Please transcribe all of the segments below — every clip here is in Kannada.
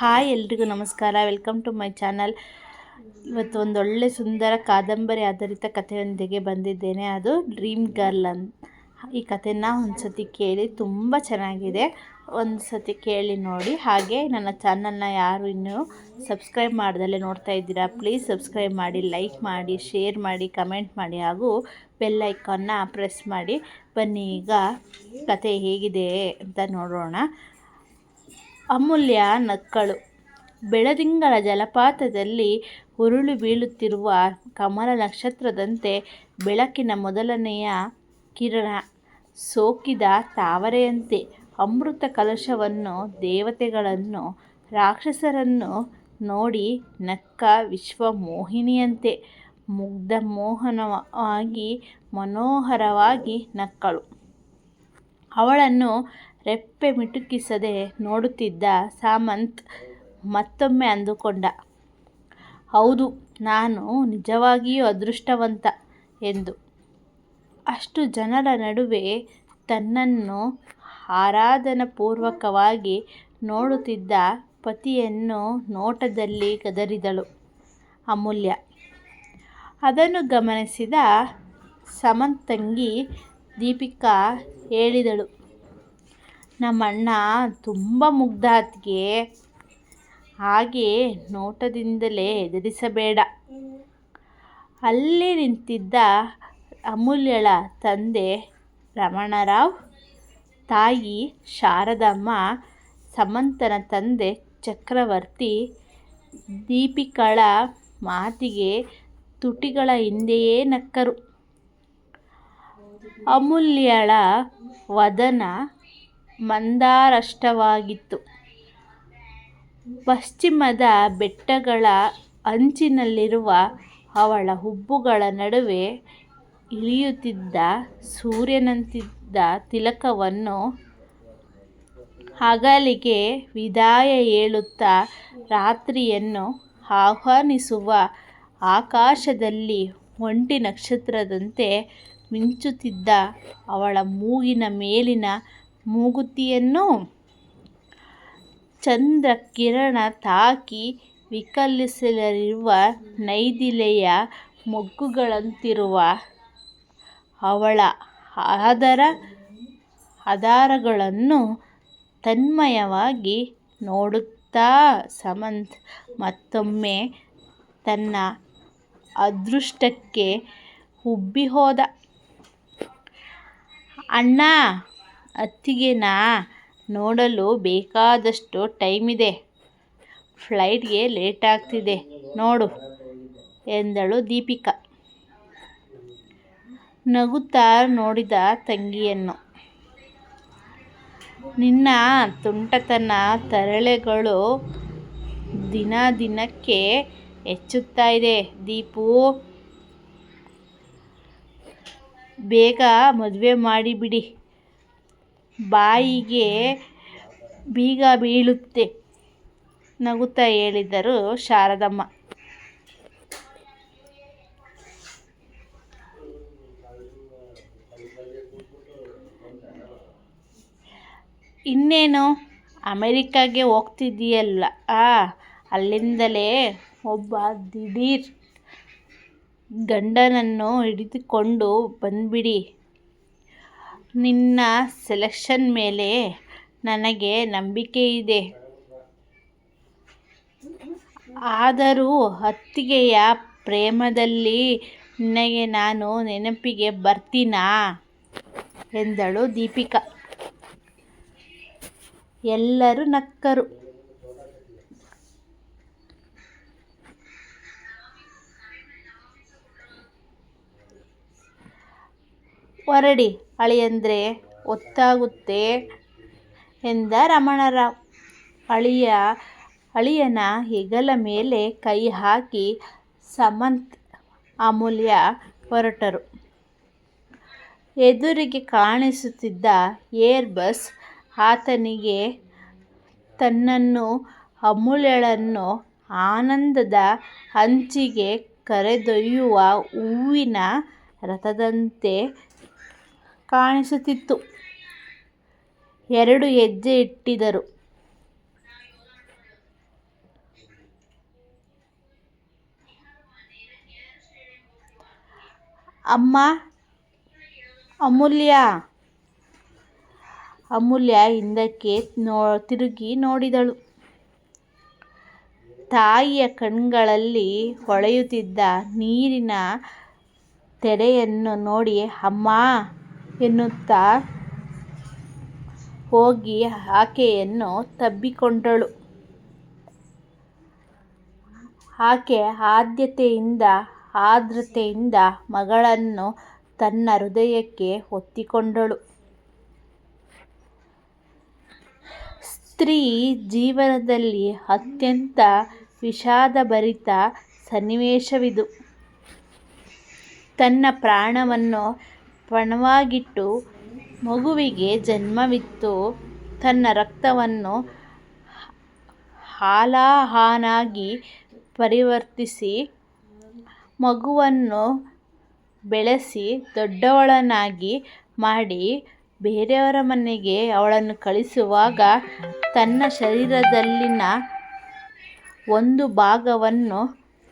ಹಾಯ್ ಎಲ್ರಿಗೂ ನಮಸ್ಕಾರ. ವೆಲ್ಕಮ್ ಟು ಮೈ ಚಾನಲ್ ಇವತ್ತು ಒಂದು ಒಳ್ಳೆ ಸುಂದರ ಕಾದಂಬರಿ ಆಧಾರಿತ ಕಥೆಯೊಂದಿಗೆ ಬಂದಿದ್ದೇನೆ. ಅದು ಡ್ರೀಮ್ ಗರ್ಲ್ ಅಂತ ಈ ಕಥೆನ ಒಂದು ಸತಿ ಕೇಳಿ ತುಂಬ ಚೆನ್ನಾಗಿದೆ. ಒಂದು ಸತಿ ಕೇಳಿ ನೋಡಿ. ಹಾಗೆ ನನ್ನ ಚಾನಲ್ನ ಯಾರು ಇನ್ನೂ ಸಬ್ಸ್ಕ್ರೈಬ್ ಮಾಡ್ದಲ್ಲೇ ನೋಡ್ತಾ ಇದ್ದೀರಾ ಪ್ಲೀಸ್ ಸಬ್ಸ್ಕ್ರೈಬ್ ಮಾಡಿ ಲೈಕ್ ಮಾಡಿ ಶೇರ್ ಮಾಡಿ ಕಮೆಂಟ್ ಮಾಡಿ, ಹಾಗೂ ಬೆಲ್ ಐಕಾನ್ನ ಪ್ರೆಸ್ ಮಾಡಿ. ಬನ್ನಿ ಈಗ ಕತೆ ಹೇಗಿದೆ ಅಂತ ನೋಡೋಣ. ಅಮೂಲ್ಯ ನಕ್ಕಳು. ಬೆಳದಿಂಗಳ ಜಲಪಾತದಲ್ಲಿ ಉರುಳಿ ಬೀಳುತ್ತಿರುವ ಕಮಲ ನಕ್ಷತ್ರದಂತೆ ಬೆಳಕಿನ ಮೊದಲನೆಯ ಕಿರಣ ಸೋಕಿದ ತಾವರೆಯಂತೆ ಅಮೃತ ಕಲಶವನ್ನು ದೇವತೆಗಳನ್ನು, ರಾಕ್ಷಸರನ್ನು ನೋಡಿ ನಕ್ಕ ವಿಶ್ವಮೋಹಿನಿಯಂತೆ ಮುಗ್ಧ ಮೋಹನವಾಗಿ, ಮನೋಹರವಾಗಿ ನಕ್ಕಳು. ಅವಳನ್ನು ರೆಪ್ಪೆ ಮಿಟುಕಿಸದೆ ನೋಡುತ್ತಿದ್ದ ಸಾಮಂತ್ ಮತ್ತೊಮ್ಮೆ ಅಂದುಕೊಂಡ, ಹೌದು, ನಾನು ನಿಜವಾಗಿಯೂ ಅದೃಷ್ಟವಂತ ಎಂದು. ಅಷ್ಟು ಜನರ ನಡುವೆ ತನ್ನನ್ನು ಆರಾಧನಾಪೂರ್ವಕವಾಗಿ ನೋಡುತ್ತಿದ್ದ ಪತಿಯನ್ನು ನೋಟದಲ್ಲಿ ಗದರಿದಳು ಅಮೂಲ್ಯ. ಅದನ್ನು ಗಮನಿಸಿದ ಸಮಂತಂಗಿ ದೀಪಿಕಾ ಹೇಳಿದಳು ನಮ್ಮಣ್ಣ ತುಂಬ ಮುಗ್ಧ ಹಾಗೆ ನೋಟದಿಂದಲೇ ಹೆದರಿಸಬೇಡ. ಅಲ್ಲಿ ನಿಂತಿದ್ದ ಅಮೂಲ್ಯಳ ತಂದೆ ರಮಣರಾವ್, ತಾಯಿ ಶಾರದಮ್ಮ, ಸಮಂತನ ತಂದೆ ಚಕ್ರವರ್ತಿ, ದೀಪಿಕಳ ಮಾತಿಗೆ ತುಟಿಗಳ ಹಿಂದೆಯೇ ನಕ್ಕರು. ಅಮೂಲ್ಯಳ ವದನ ಮಂದಾರಷ್ಟವಾಗಿತ್ತು. ಪಶ್ಚಿಮದ ಬೆಟ್ಟಗಳ ಅಂಚಿನಲ್ಲಿರುವ ಅವಳ ಹುಬ್ಬುಗಳ ನಡುವೆ ಇಳಿಯುತ್ತಿದ್ದ ಸೂರ್ಯನಂತಿದ್ದ ತಿಲಕವನ್ನು ಹಗಲಿಗೆ ವಿದಾಯ ಹೇಳುತ್ತಾ ರಾತ್ರಿಯನ್ನು ಆಹ್ವಾನಿಸುವ ಆಕಾಶದಲ್ಲಿ ಒಂಟಿ ನಕ್ಷತ್ರದಂತೆ ಮಿಂಚುತ್ತಿದ್ದ ಅವಳ ಮೂಗಿನ ಮೇಲಿನ ಮೂಗುತಿಯನ್ನು ಚಂದ್ರಕಿರಣ ತಾಕಿ ವಿಕಲಿಸಲಿರುವ ನೈದಿಲೆಯ ಮೊಗ್ಗುಗಳಂತಿರುವ ಅವಳ ಆದರ ಆಧಾರಗಳನ್ನು ತನ್ಮಯವಾಗಿ ನೋಡುತ್ತಾ ಸಮಂತ್ ಮತ್ತೊಮ್ಮೆ ತನ್ನ ಅದೃಷ್ಟಕ್ಕೆ ಉಬ್ಬಿಹೋದ ಅಣ್ಣ ಅತ್ತಿಗೆನಾ? ನೋಡಲು ಬೇಕಾದಷ್ಟು ಟೈಮಿದೆ ಫ್ಲೈಟ್ಗೆ ಲೇಟಾಗ್ತಿದೆ ನೋಡು ಎಂದಳು ದೀಪಿಕಾ. ನಗುತ್ತಾ ನೋಡಿದ ತಂಗಿಯನ್ನು. ನಿನ್ನ ತುಂಟತನ ತರಳೆಗಳು ದಿನ ದಿನಕ್ಕೆ ಹೆಚ್ಚುತ್ತಾ ಇದೆ ದೀಪು. ಬೇಗ ಮದುವೆ ಮಾಡಿಬಿಡಿ. ಬಾಯಿಗೆ ಬೀಗ ಬೀಳುತ್ತೆ ನಗುತ್ತಾ ಹೇಳಿದರು ಶಾರದಮ್ಮ. ಇನ್ನೇನು? ಅಮೆರಿಕಾಗೆ ಹೋಗ್ತಿದ್ದೀಯಲ್ಲ? ಅಲ್ಲಿಂದಲೇ ಒಬ್ಬ ದಿಢೀರ್ ಗಂಡನನ್ನು ಹಿಡಿದುಕೊಂಡು ಬಂದ್ಬಿಡಿ. ನಿನ್ನ ಸೆಲೆಕ್ಷನ್ ಮೇಲೆ ನನಗೆ ನಂಬಿಕೆ ಇದೆ. ಆದರೂ ಅತ್ತಿಗೆಯ ಪ್ರೇಮದಲ್ಲಿ ನಿನಗೆ ನಾನು ನೆನಪಿಗೆ ಬರ್ತೀನಾ? ಎಂದಳು ದೀಪಿಕಾ. ಎಲ್ಲರೂ ನಕ್ಕರು. ಹೊರಡಿ. ಅಳಿಯಂದ್ರೆ ಒತ್ತಾಗುತ್ತೆ ಎಂದ ರಮಣರಾವ್ ಅಳಿಯ, ಅಳಿಯನ ಹೆಗಲ ಮೇಲೆ ಕೈ ಹಾಕಿ ಸಮಂತ್ ಅಮೂಲ್ಯ ಹೊರಟರು. ಎದುರಿಗೆ ಕಾಣಿಸುತ್ತಿದ್ದ ಏರ್ ಬಸ್ ಆತನಿಗೆ ತನ್ನನ್ನು, ಅಮೂಲ್ಯಳನ್ನು ಆನಂದದ ಅಂಚಿಗೆ ಕರೆದೊಯ್ಯುವ ಹೂವಿನ ರಥದಂತೆ ಕಾಣಿಸುತ್ತಿತ್ತು. ಎರಡು ಹೆಜ್ಜೆ ಇಟ್ಟಿದರು ಅಮ್ಮ, ಅಮೂಲ್ಯ. ಅಮೂಲ್ಯ ಹಿಂದಕ್ಕೆ ನೋ, ತಿರುಗಿ ನೋಡಿದಳು. ತಾಯಿಯ ಕಣ್ಗಳಲ್ಲಿ ಹೊಳೆಯುತ್ತಿದ್ದ ನೀರಿನ ತೆರೆಯನ್ನು ನೋಡಿ, ಅಮ್ಮ ಎನ್ನುತ್ತಾ ಹೋಗಿ ಆಕೆಯನ್ನು ತಬ್ಬಿಕೊಂಡಳು. ಆಕೆ ಆದ್ಯತೆಯಿಂದ, ಆರ್ದ್ರತೆಯಿಂದ ಮಗಳನ್ನು ತನ್ನ ಹೃದಯಕ್ಕೆ ಹೊತ್ತಿಕೊಂಡಳು. ಸ್ತ್ರೀ ಜೀವನದಲ್ಲಿ ಅತ್ಯಂತ ವಿಷಾದಭರಿತ ಸನ್ನಿವೇಶವಿದು. ತನ್ನ ಪ್ರಾಣವನ್ನು ಪಣವಾಗಿಟ್ಟು ಮಗುವಿಗೆ ಜನ್ಮವಿತ್ತು. ತನ್ನ ರಕ್ತವನ್ನು ಹಾಲಹಾನಾಗಿ ಪರಿವರ್ತಿಸಿ, ಮಗುವನ್ನು ಬೆಳೆಸಿ, ದೊಡ್ಡವಳನ್ನಾಗಿ ಮಾಡಿ, ಬೇರೆಯವರ ಮನೆಗೆ ಅವಳನ್ನು ಕಳಿಸುವಾಗ ತನ್ನ ಶರೀರದಲ್ಲಿನ ಒಂದು ಭಾಗವನ್ನು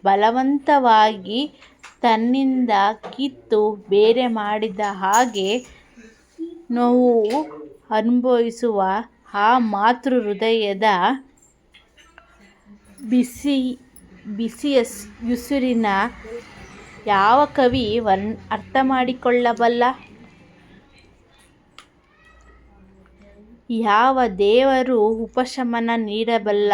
ಬಲವಂತವಾಗಿ ತನ್ನಿಂದ ಕಿತ್ತು ಬೇರೆ ಮಾಡಿದ ಹಾಗೆ ನೋವು ಅನುಭವಿಸುವ ಆ ಮಾತೃ ಹೃದಯದ ಬಿಸಿ ಬಿಸಿಯುಸಿರನ್ನ ಯಾವ ಕವಿ ವರ್ಣ ಅರ್ಥ ಮಾಡಿಕೊಳ್ಳಬಲ್ಲ ಯಾವ ದೇವರು ಉಪಶಮನ ನೀಡಬಲ್ಲ?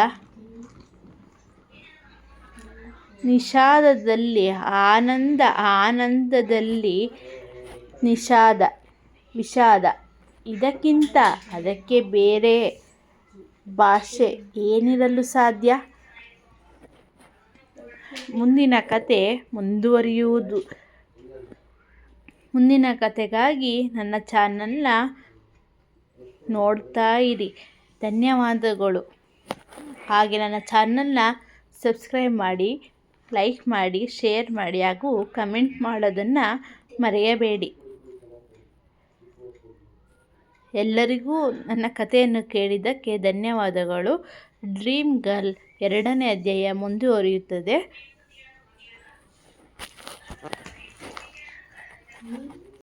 ನಿಷಾದದಲ್ಲಿ, ಆನಂದ, ಆನಂದದಲ್ಲಿ ನಿಷಾದ, ವಿಷಾದ. ಇದಕ್ಕಿಂತ ಅದಕ್ಕೆ ಬೇರೆ ಭಾಷೆ ಏನಿರಲು ಸಾಧ್ಯ? ಮುಂದಿನ ಕತೆ ಮುಂದುವರಿಯುವುದು. ಮುಂದಿನ ಕತೆಗಾಗಿ ನನ್ನ ಚಾನಲ್ನ ನೋಡ್ತಾ ಇರಿ. ಧನ್ಯವಾದಗಳು. ಹಾಗೆ ನನ್ನ ಚಾನಲ್ನ ಸಬ್ಸ್ಕ್ರೈಬ್ ಮಾಡಿ. ಲೈಕ್ ಮಾಡಿ ಶೇರ್ ಮಾಡಿ ಹಾಗೂ ಕಮೆಂಟ್ ಮಾಡೋದನ್ನು ಮರೆಯಬೇಡಿ. ಎಲ್ಲರಿಗೂ ನನ್ನ ಕಥೆಯನ್ನು ಕೇಳಿದ್ದಕ್ಕೆ ಧನ್ಯವಾದಗಳು. ಡ್ರೀಮ್ ಗರ್ಲ್ ಎರಡನೇ ಅಧ್ಯಾಯ ಮುಂದುವರಿಯುತ್ತದೆ.